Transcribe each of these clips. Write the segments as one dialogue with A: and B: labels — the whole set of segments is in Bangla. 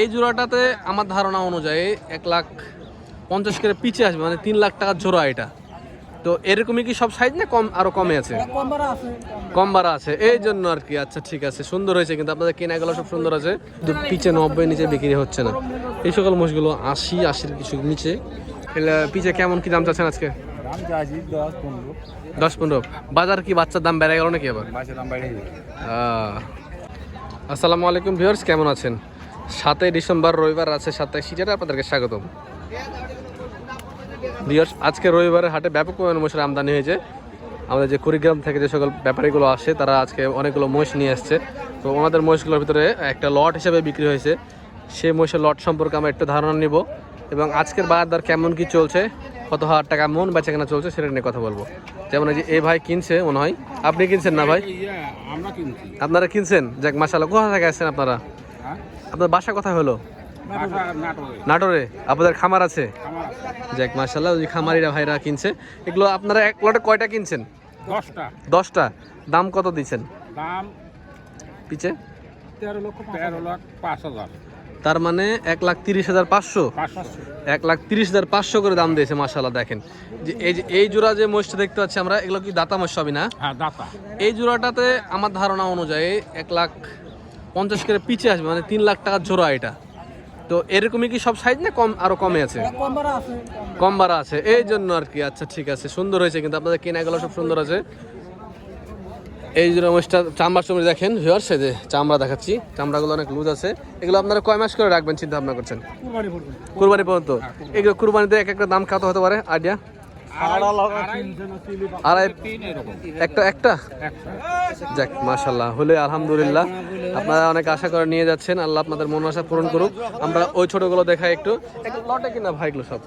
A: এই জোড়াটাতে আমার ধারণা অনুযায়ী এক লাখ পঞ্চাশ করে পিছে আসবে মানে তিন লাখ টাকার জোড়া এটা। তো এরকমই কি সব সাইজ না কম আরও কমে আছে? কম বাড়া আছে। এই জন্য আর কি আচ্ছা ঠিক আছে সুন্দর হয়েছে কিন্তু আপনাদের কেনাগুলো সব সুন্দর আছে। কিন্তু পিছে নব্বই নিচে বিক্রি হচ্ছে না। এই সকল মোষগুলো আশি আশির কিছু নিচে। পিছে কেমন কি দাম চাচ্ছেন আজকে?
B: দশ পনেরো।
A: বাজার কি বাচ্চার দাম বেড়ে গেল নাকি আবার? আসসালামু আলাইকুম ভিউয়ার্স কেমন আছেন? সাতই ডিসেম্বর রবিবার আছে সাতাই সিটারে আপনাদেরকে স্বাগতম। ভিউয়ার্স আজকে রবিবারের হাটে ব্যাপক পরিমাণে মহিষের আমদানি হয়েছে। আমাদের যে কুড়িগ্রাম থেকে যে সকল ব্যাপারীগুলো আসে তারা আজকে অনেকগুলো মহিষ নিয়ে আসছে। তো ওনাদের মহিষগুলোর ভিতরে একটা লট হিসেবে বিক্রি হয়েছে। সেই মহিষের লট সম্পর্কে আমরা একটু ধারণা নিব এবং আজকের বাজার দর কেমন কি চলছে কত হাজার টাকা মন বেচা কেনা চলছে সেটা নিয়ে কথা বলব। যেমন এই যে এই ভাই কিনছে মনে হয়। আপনি কিনছেন না ভাই? আপনারা কিনছেন? যাক মাসাল্লাহ কোথা থেকে আসছেন আপনারা? আপনার বাসা কোথায় হলো?
B: নাটোরে।
A: নাটোরে? আপনাদের খামার আছে? যাক মাসাল্লাহ ওই খামারিরা ভাইরা কিনছে। এগুলো আপনারা এক লটে কয়টা কিনছেন?
B: দশটা।
A: দশটা। দাম কত দিচ্ছেন?
B: দাম
A: পিছে?
B: তেরো লক্ষ তেরো লাখ পাঁচ হাজার।
A: তার মানে এক লাখ তিরিশ হাজার পাঁচশো? এক লাখ তিরিশ হাজার পাঁচশো করে দাম দিয়েছে মাসাল্লাহ দেখেন। যে এই যে এই জোড়া যে মহিষটা দেখতে পাচ্ছি আমরা এগুলো কি দাতা মহিষ সবই না?
B: হ্যাঁ দাতা।
A: এই জোড়াটাতে আমার ধারণা অনুযায়ী এক লাখ পঞ্চাশ করে পিছে আসবে মানে তিন লাখ টাকার জোড়া এটা। তো এরকমই কি সব সাইজ না কম আরও কমে আছে? কম বাড়া আছে এই জন্য আর কি আচ্ছা ঠিক আছে সুন্দর হয়েছে কিন্তু আপনাদের কেনাগুলো সব সুন্দর আছে। এই জোড়া মোষটা চামড়া চমড়ি দেখেন ভিওর সে যে চামড়া দেখাচ্ছি। চামড়াগুলো অনেক লুজ আছে। এগুলো আপনারা কয় মাস করে রাখবেন চিন্তা ভাবনা করছেন? কুরবানি পর্যন্ত। এগুলো কুরবানিতে এক একটা দাম কত হতে পারে? আইডিয়া আড়াই একটা একটা? যাক মাশাল্লাহ হলে আলহামদুলিল্লাহ। আপনারা অনেক আশা করে নিয়ে যাচ্ছেন। আল্লাহ আপনাদের মন আশা পূরণ করুক। আমরা ওই ছোটগুলো দেখাই একটু। একটু লটে কিনা ভাই এগুলো সব?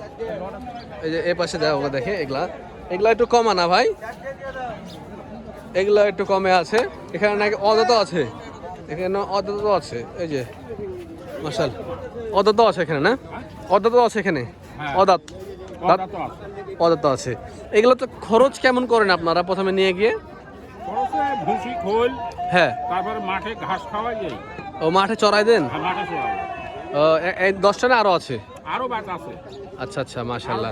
A: এই যে এ পাশে দেওয়া ওগুলো দেখে এগুলা। এগুলা একটু কমা না ভাই? এগুলা একটু কমে আছে। এখানে নাকি অদত আছে? এখানে অদত আছে। এই যে মাশাল অদত আছে এখানে না? অদত আছে এখানে?
B: হ্যাঁ।
A: অদাত।
B: তো আছে।
A: এগুলো তো খরচ কেমন করেন আপনারা প্রথমে নিয়ে গিয়ে?
B: ভুসি খোল
A: হ্যাঁ।
B: তারপরে মাঠে ঘাস খাওয়াই যাই
A: ও মাঠে চড়াই দেন?
B: হ্যাঁ
A: দশটা না আরও আছে?
B: আরও বাট আছে।
A: আচ্ছা আচ্ছা মাশাল্লাহ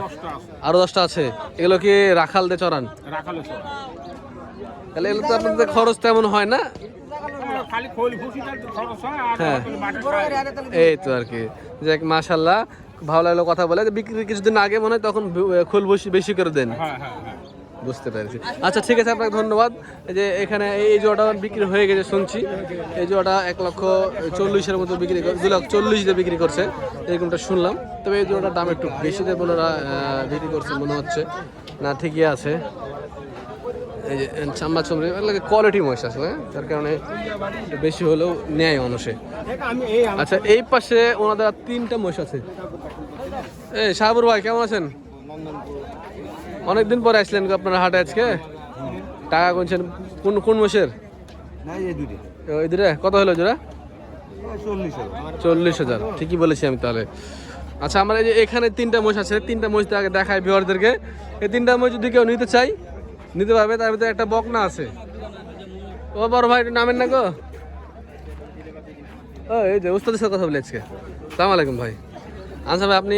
A: আরও দশটা আছে। এগুলো কি রাখাল দিয়ে চড়ান?
B: রাখালে
A: তাহলে এগুলো তো আপনাদের খরচ তেমন হয় না?
B: হয়
A: হ্যাঁ। এই তো আর কি। যাক মাশাল্লাহ ভালো লাগল কথা বলে। বিক্রি কিছুদিন আগে মনে হয় তখন খোল বেশি বেশি করে দেন।
B: হ্যাঁ হ্যাঁ হ্যাঁ।
A: বুঝতে পেরেছি। আচ্ছা ঠিক আছে আপনাকে ধন্যবাদ। যে এখানে এই জোড়াটা বিক্রি হয়ে গেছে শুনছি। এই জোড়াটা এক লক্ষ চল্লিশের মতো বিক্রি কর- দু লক্ষ চল্লিশ দিয়ে বিক্রি করছে। এরকমটা শুনলাম। তবে এই জোড়াটার দাম একটু বেশি দিয়ে ওনারা বিক্রি করছে মনে হচ্ছে। না ঠিকই আছে। এই যে চাম্বা চমড়ি কোয়ালিটি মহিষ আসলে হ্যাঁ? যার কারণে বেশি হলেও নেয় মানুষে। আচ্ছা এই পাশে ওনাদের তিনটা মহিষ আছে। এই শাহাবুর ভাই কেমন আছেন? অনেকদিন পরে আসলেন আপনারা হাটে আজকে। টাকা গুনছেন কোন কোন মাসের ওই দিরে কত হলো জোড়া? চল্লিশ হাজার ঠিকই বলেছি আমি তাহলে। আচ্ছা আমরা এই যে এখানে তিনটা মোষ আছে তিনটা মোষ আগে দেখাই ভিওয়ারদেরকে এই তিনটা মোষ যদি কেউ নিতে চাই নিতে পারবে তার ভিতরে একটা বকনা আছে। ও বড় ভাই নামেন না গো। ও এই যে উস্তাদের সাথে কথা বলে আজকে। সালাম আলাইকুম ভাই। আচ্ছা ভাই আপনি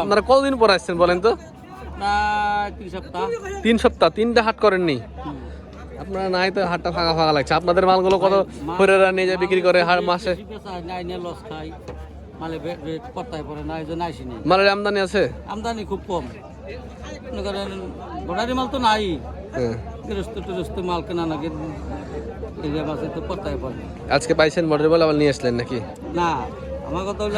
A: আপনারা কতদিন পরে আসছেন বলেন তো?
C: তিন সপ্তাহ।
A: তিনটা হাট করেননি? আপনারা নাই তো হাটটা ফাঁকা ফাঁকা লাগছে। আপনাদের মালগুলো কত ফেরেরা নিয়ে যায় বিক্রি করে হার মাসে? মালের আমদানি আছে?
C: আমদানি খুব কম। গোটারি মাল তো নাই। গৃহস্থ টেরস্থ মাল কেনা নাকি এরিয়া মাসে তো পত্তায় পড়ে
A: আজকে পাইছেন বর্ডার বলে আবার নিয়ে আসলেন নাকি?
C: না আমার কথা হলো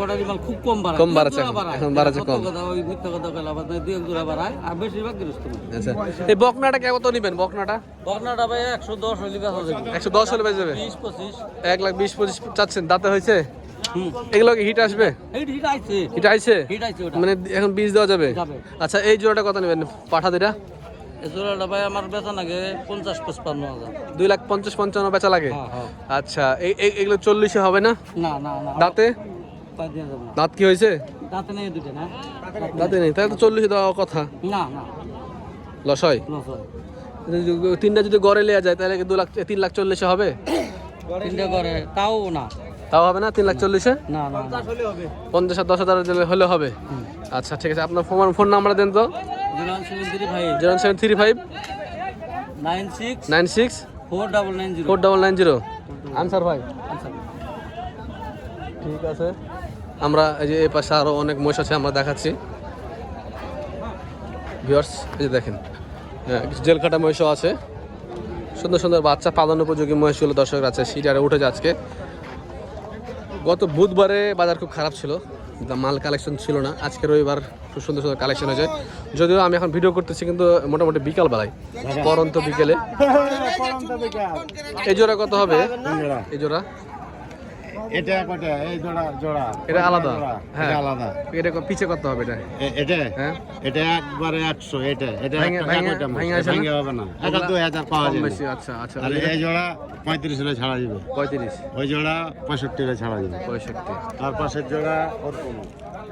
C: বর্ডারি মাল খুব কম বাড়ায়
A: কম বাড়াচ্ছে এখন, বাড়াচ্ছে কম।
C: কথা, ওই মিথ্যা কথা কইলে আবার দুই এক জোড়া বাড়ায় আর বেশিরভাগ গৃহস্থ
A: আচ্ছা এই বকনাটা নিবেন বকনাটা?
C: ভাই বেচা যাবে।
A: হলে যাবে? লাখ বিশ পঁচিশ চাচ্ছেন দাঁতে হয়েছে? এগুলো কি হিট আসবে?
C: হিট আইছে।
A: হিট আইছে?
C: হিট আইছে
A: মানে এখন বীজ দেওয়া যাবে। আচ্ছা এই জোড়াটা কত নেবেন? পাঠা দিটা
C: জোড়াটা ভাই আমার বেচা নাগে পঞ্চাশ হাজার।
A: দুই লাখ পঞ্চাশ পঞ্চান্ন বেচা লাগে?
C: হ্যাঁ হ্যাঁ।
A: আচ্ছা এগুলো চল্লিশে হবে না?
C: না না
A: দাঁতে? দাঁত কি হয়েছে?
C: দাঁতে নেই দুটো না?
A: দাঁতে নেই তাহলে তো চল্লিশে কথা।
C: না না।
A: লস হয়? তিনটা যদি গড়ে নেওয়া যায় তাহলে দু লাখ তিন লাখ চল্লিশে হবে?
C: তিনটে করে তাও না।
A: তাও হবে না তিন লাখ চল্লিশে?
C: না না না।
A: পঞ্চাশ দশ হাজার দিলে হলে হবে। আচ্ছা ঠিক আছে আপনার ফোন ফোন নাম্বার দেন তো।
C: Zero seven three five. Nine six
A: nine six.
C: Four double nine zero.
A: Four double nine zero. Answer ভাই। ঠিক আছে। আমরা এই যে এই পাশে আরও অনেক মহিষ আছে আমরা দেখাচ্ছি। ভিউয়ার্স এই যে দেখেন হ্যাঁ, কিছু জেল কাটা মহিষও আছে। সুন্দর সুন্দর বাচ্চা পালন উপযোগী মহিষগুলো দর্শক আছে। সিটারে উঠেছে আজকে। গত বুধবারে বাজার খুব খারাপ ছিল। মাল কালেকশন ছিল না। আজকে রবিবার খুব সুন্দর সুন্দর কালেকশন হয়েছে। যদিও আমি এখন ভিডিও করতেছি কিন্তু মোটামুটি বিকালবেলায় পরন্ত বিকেলে। এই জোড়া কত হবে? এই জোড়া?
D: এটা কটা এই জোড়া জোড়া।
A: এটা আলাদা? হ্যাঁ।
D: আলাদা।
A: এটা পিছে কত হবে এটা?
D: এটা?
A: হ্যাঁ।
D: এটা একবারে একশো এটা। এটা
A: ভাঙে-
D: হবে না। এটা দুই হাজার পাওয়া যাবে।
A: বেশি আচ্ছা আচ্ছা।
D: আর এই জোড়া পঁয়ত্রিশ হলে ছাড়া যাবে
A: পঁয়ত্রিশ।
D: ওই জোড়া পঁয়ষট্টি হলে ছাড়া যাবে
A: পঁয়ষট্টি।
D: তার পাশের জোড়া ওর কোনো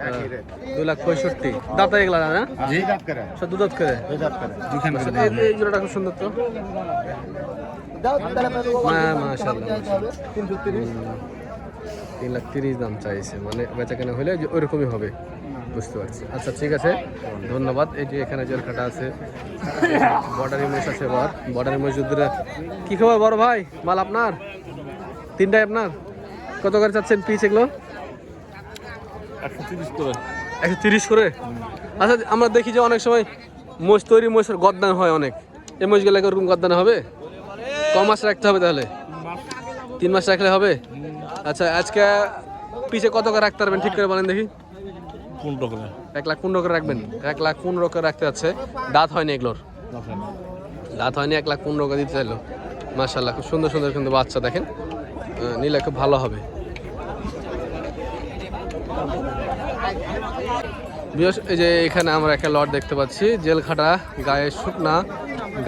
D: একই
A: দু লাখ পঁয়ষট্টি। দাঁতা এগুলা না
D: জি দাঁত করে।
A: সব দুধ করে?
D: দাঁত করে।
A: এই এই জোড়াটা খুব সুন্দর তো। মাশাআল্লাহ তিন লাখ তিরিশ দাম চাইছে। মানে বেচা কেনা হলে যে ওইরকমই হবে। বুঝতে পারছি। আচ্ছা ঠিক আছে। ধন্যবাদ। এই যে এখানে জেল কাটা আছে। বর্ডারি মহিষ আছে এবার বর্ডারি মহিষ যুদ্ধরা কী খবর বড় ভাই? মাল আপনার? তিনটাই আপনার? কত করে চাচ্ছেন পিস এগুলো?
B: একশো তিরিশ করে।
A: একশো তিরিশ করে? আচ্ছা আমরা দেখি যে অনেক সময় মোষ তৈরি মোষের গদ্দান হয় অনেক। এই মোষগুলো এরকম গদ্দান হবে? ক মাস রাখতে হবে তাহলে? তিন মাস রাখলে হবে? আচ্ছা আজকে পিছে কত করে রাখতে পারবেন? ঠিক করে বলেন দেখি।
B: পনেরো করে।
A: এক লাখ পনেরো করে রাখবেন? এক লাখ পনেরো করে রাখতে যাচ্ছে। দাঁত হয়নি এগুলোর? দাঁত হয়নি। এক লাখ পনেরো করে দিতে চাইলো। মার্শাল্লাহ খুব সুন্দর সুন্দর কিন্তু বাচ্চা দেখেন। নিলে খুব ভালো হবে। এই যে এখানে আমরা একটা লট দেখতে পাচ্ছি। জেলখাটা গায়ে শুকনা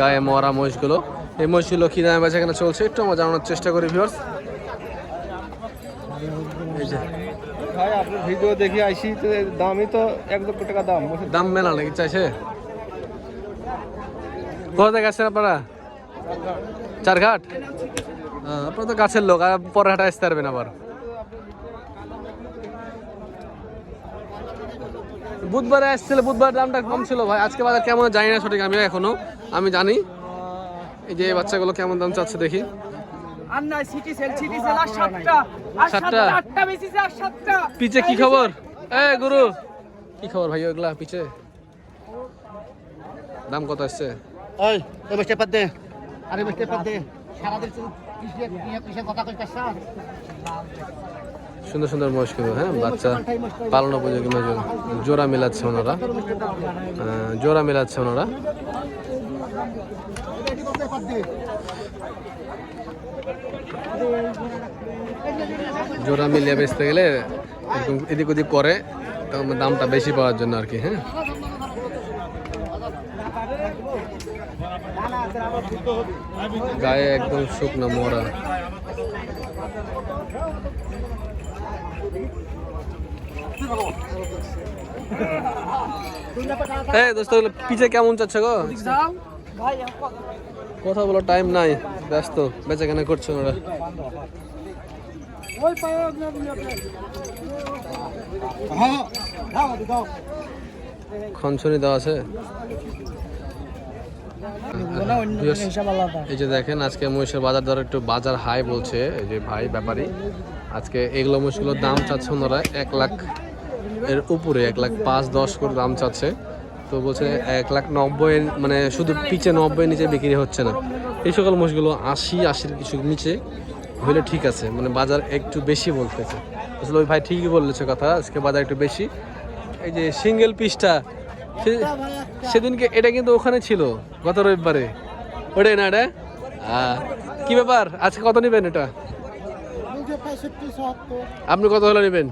A: গায়ে মরা মহিষগুলো। এই মহিষগুলো কী দামে বেচা কেনা চলছে? একটু আমরা জানানোর চেষ্টা করি ভিউয়ার্স এই যে
E: ভাই আপনার ভিডিও দেখি আইসি দামই তো এক লক্ষ টাকা দাম
A: দাম মেলা নাকি চাইছে? কোথা থেকে আসছেন আপনারা? চারঘাট? আহ, আপনারা তো গাছের লোক আর পরে হাটা আসতে পারবেন আবার। বুধবারে আসছিল বুধবার দামটা কম ছিল ভাই। আজকে বাজার কেমন জানি না সঠিক আমি এখনও আমি জানি। এই যে বাচ্চাগুলো কেমন দাম চাচ্ছে দেখি।
F: আর সিটি সেল সিটি সেল আর সাতটা। আর
A: সাতটা?
F: আটটা বেশিছে আর সাতটা।
A: পিছে কি খবর? এ গুরু। কি খবর ভাই ওগুলা পিছে দাম কত আসছে?
D: ওই দে আরে দে সারাদিন কথা
A: সুন্দর সুন্দর মহিষ কিন্তু হ্যাঁ? বাচ্চা পালন উপযোগী মহিষ জোড়া মেলাচ্ছে ওনারা। জোড়া মেলাচ্ছে ওনারা। জোড়া মিলিয়ে বেচতে গেলে এরকম এদিক ওদিক করে দামটা বেশি পাওয়ার জন্য আর কি হ্যাঁ? গায়ে একদম শুকনো মরা এই দোস্ত, পিছে কেমন চাচ্ছে গো?
F: কথা
A: বলার টাইম নাই। ব্যস্ত বেচা কেনা করছে ওরা। খনছনি দেওয়া আছে। এই যে দেখেন, আজকে মহিষের বাজার দর একটু বাজার হাই বলছে। এই যে ভাই, ব্যাপারী। আজকে এগুলো মহিষগুলোর দাম চাচ্ছে ওনারা এক লাখ, এর উপরে এক লাখ পাঁচ, দশ করে দাম চাচ্ছে। তো বলছে এক লাখ নব্বই মানে শুধু পিচে নব্বই নিচে বিক্রি হচ্ছে না। এই সকল মহিষগুলো আশি আশির কিছু নিচে হলে ঠিক আছে মানে বাজার একটু বেশি বলতেছে। আসলে ওই ভাই ঠিকই বলেছে কথা আজকে বাজার একটু বেশি। এই যে সিঙ্গেল পিসটা সেদিনকে এটা কিন্তু ওখানে ছিল গত রবিবারে। ওটাই না এটা? কি ব্যাপার? আজকে কত নেবেন এটা? আপনি কত হলে নেবেন?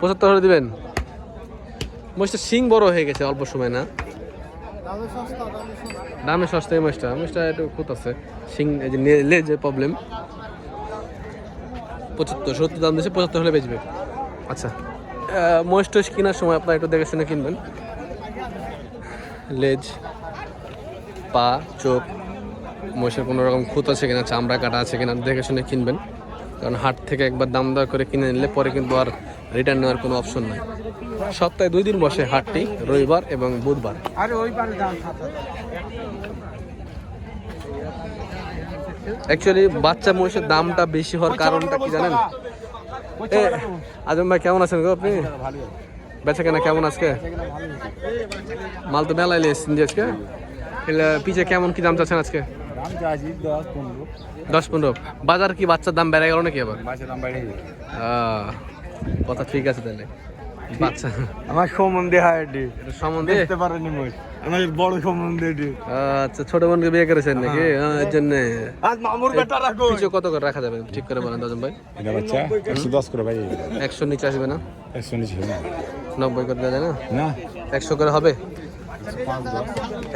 D: পঁচাত্তর
A: হলে দিবেন? মহিষটা সিং বড় হয়ে গেছে অল্প সময় না?
D: দামে সস্তা
A: এই মহিষটা। মহিষটা একটু খুঁত আছে। সিং এই যে প্রবলেম পঁচাত্তর সত্তর দাম দিয়েছে পঁচাত্তর হলে বেচবে। আচ্ছা মহিষ টহিষ কেনার সময় আপনার একটু দেখে শুনে কিনবেন। লেজ পা চোখ মহিষের কোনো রকম খুঁত আছে কিনা চামড়া কাটা আছে কিনা দেখে শুনে কিনবেন। কারণ হাট থেকে একবার দাম দর করে কিনে নিলে পরে কিন্তু আর রিটার্ন নেওয়ার কোনো অপশন নাই। সপ্তাহে দুই দিন বসে হাটটি রবিবার এবং বুধবার।
F: দাম
A: অ্যাকচুয়ালি বাচ্চা মহিষের দামটা বেশি হওয়ার কারণটা কি জানেন? আজম ভাই কেমন আছেন গো আপনি? বেচা কেনা কেমন আজকে? মাল তো মেলায় এসেছেন যে আজকে। পিছে কেমন কি দাম চাচ্ছেন আজকে? দশ পনেরো। বাজার কি বাচ্চার দাম বেড়ে গেল নাকি আবার? আহ, কথা ঠিক আছে তাহলে। বাচ্চা।
E: আমার সম্বন্ধে হয় এটি।
A: সম্বন্ধে?
E: দেখতে পারেনি মই। আমার বড় সম্বন্ধে এটি।
A: আচ্ছা ছোট বোনকে বিয়ে করেছেন নাকি? আহ, এর জন্য।
E: আজ মামুর বেটা রাখো।
A: পিছু কত করে রাখা যাবে? ঠিক করে বলেন দজন ভাই।
G: এটা বাচ্চা একশো দশ করে ভাই।
A: একশো নিচে আসবে না?
G: একশো নিচে হবে না।
A: নব্বই করে দেওয়া যায় না?
G: না।
A: একশো করে হবে?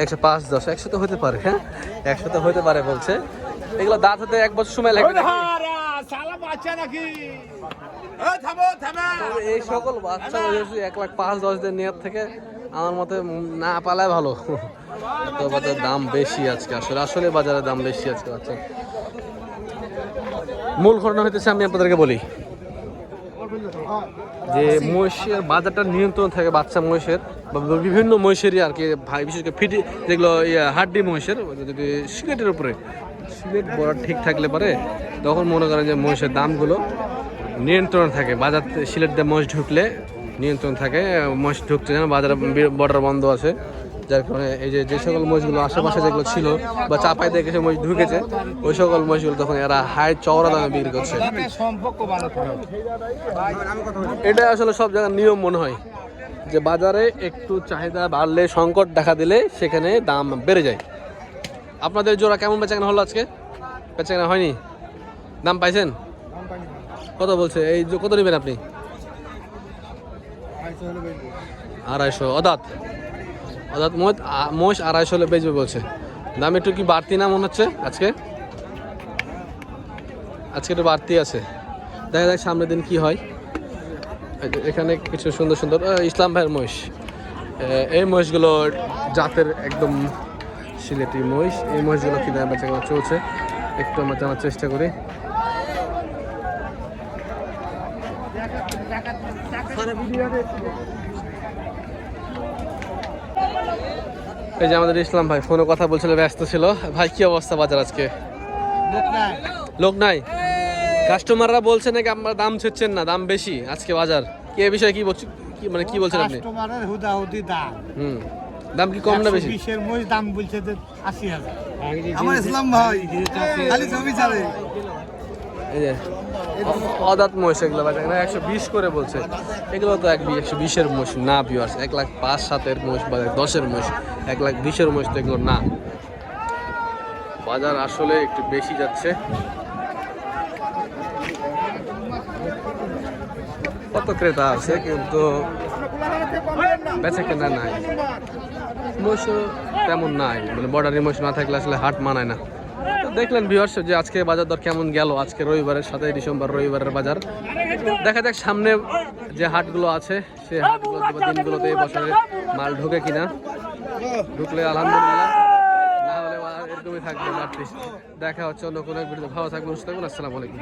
A: একশো পাঁচ দশ। একশো তো হতে পারে হ্যাঁ? একশো তো হতে পারে বলছে। এগুলো দাঁত হতে এক বছর সময় লাগবে নাকি? তবে এই সকল বাচ্চা যদি এক লাখ পাঁচ দশ দিন নেওয়ার থেকে আমার মতে না পালায় ভালো। তো বাজার দাম বেশি আজকে আসলে আসলে বাজারে দাম বেশি আজকে বাচ্চা। মূল ঘটনা হইতেছে আমি আপনাদেরকে বলি। যে মহিষের বাজারটা নিয়ন্ত্রণ থাকে বাচ্চা মহিষের বা বিভিন্ন মহিষেরই আর কি ভাই বিশেষ করে ফিটি যেগুলো ইয়ে হাড্ডি মহিষের যদি সিলেটের উপরে সিলেট বড় ঠিক থাকলে পারে তখন মনে করেন যে মহিষের দামগুলো নিয়ন্ত্রণ থাকে। বাজার সিলেট দিয়ে মহিষ ঢুকলে নিয়ন্ত্রণ থাকে। মহিষ ঢুকছে যেন বাজারে বর্ডার বন্ধ আছে। যার কারণে এই যে যে সকল মহিষগুলো আশেপাশে যেগুলো ছিল বা চাপাই দিয়ে কিছু মহিষ ঢুকেছে, ওই সকল মহিষগুলো তখন এরা হাই চওড়া দামে বিক্রি করছে। এটা আসলে সব জায়গার নিয়ম মনে হয়। যে বাজারে একটু চাহিদা বাড়লে, সংকট দেখা দিলে সেখানে দাম বেড়ে যায়। আপনাদের জোড়া কেমন বেচাকেনা হলো আজকে? বেচাকেনা হয়নি? দাম পাইছেন? কত বলছে? এই কত নেবেন আপনি? আড়াইশো। অদাত। অদাত মোষ আড়াইশো হলে বেচবে বলছে। দাম একটু কি বাড়তি না মনে হচ্ছে আজকে? আজকে একটু বাড়তি আছে। দেখা যাক সামনের দিন কি হয়। এখানে কিছু সুন্দর সুন্দর ইসলাম ভাইয়ের মহিষ। এই মহিষগুলো জাতের একদম সিলেটি মহিষ। এই মহিষগুলো কি দাম বেচা চলছে? একটু আমরা জানার চেষ্টা করি। এই যে আমাদের ইসলাম ভাই ফোনে কথা বলছিল ব্যস্ত ছিল। ভাই কি অবস্থা বাজার আজকে? লোক নাই? কাস্টমাররা বলছে নাকি আপনারা দাম ছেচ্ছেন না দাম বেশি আজকে বাজার। কি এ বিষয়ে কি বলছি- কি মানে কি বলছেন আপনি?
D: কাস্টমারের হুদাহুদি দাম।
A: হুম। দাম কি কম না বেশি?
D: বিশের মই দাম বলছে যে আশি হাজার।
E: আমার ইসলাম ভাই খালি ছবি ছাড়ে।
A: এই যে অদাত মহিষ এগুলো বাজার। এখানে একশো বিশ করে বলছে। এগুলো তো এক একশো বিশের মহিষ, না বিয়ার্স এক লাখ পাঁচ সাতের মহিষ বা দশের মহিষ, এক লাখ বিশের মহিষ তো এগুলো না। বাজার আসলে একটু বেশি যাচ্ছে। কত ক্রেতা আছে, কিন্তু বেচা কেনা নাই। মহিষও তেমন নাই মানে বর্ডারি মহিষ না থাকলে আসলে হাট মানায় না। দেখলেন ভিউয়ার্স যে আজকে বাজার দর কেমন গেল? আজকে রবিবারের সাতাই ডিসেম্বর রবিবারের বাজার। দেখা যাক সামনে যে হাটগুলো আছে, সে হাটগুলো দিনগুলোতে এই বছরে মাল ঢুকে কিনা। ঢুকলে আলহামদুলিল্লাহ। এরকমই থাকবে দেখা হচ্ছে অন্য কোনো ভালো থাকবেন, সুস্থ থাকবেন। আসসালামু আলাইকুম।